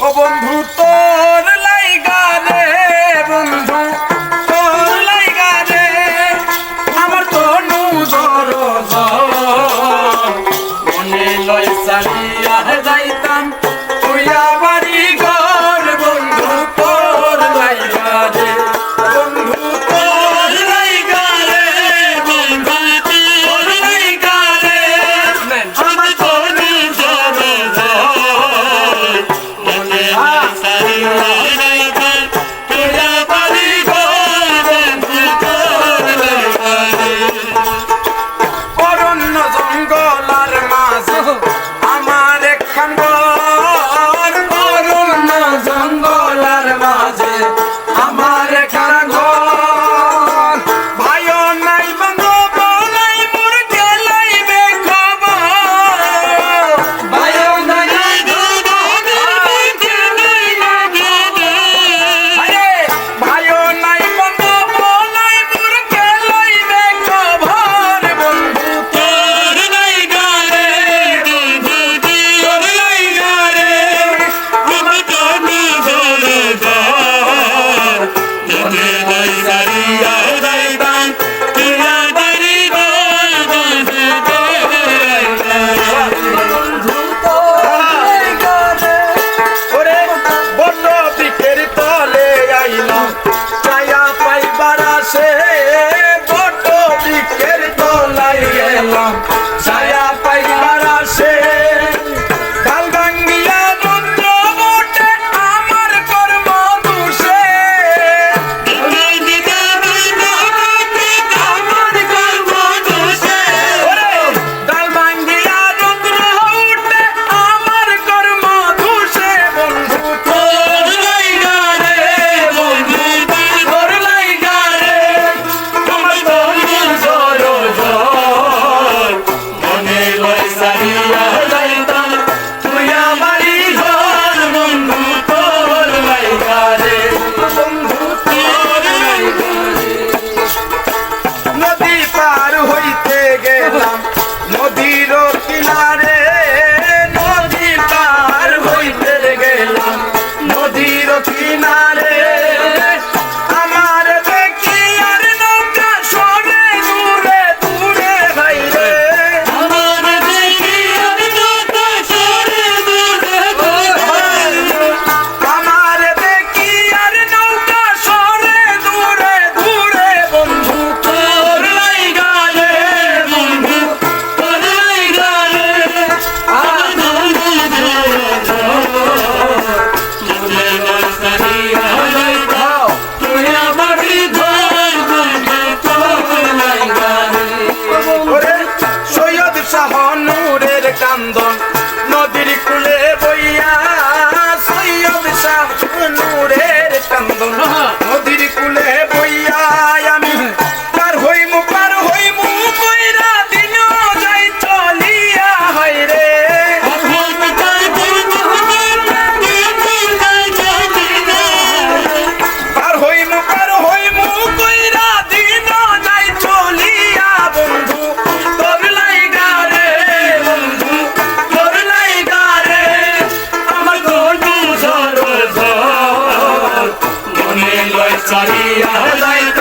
ও বন্ধু Thank you. করলাম শাহ নূরের কান্দন। নদীর কুলে বইয়া সৈয়দ শাহ নূরের কান্দন। নদীর কুলে বইয়া চলিয়া যাইত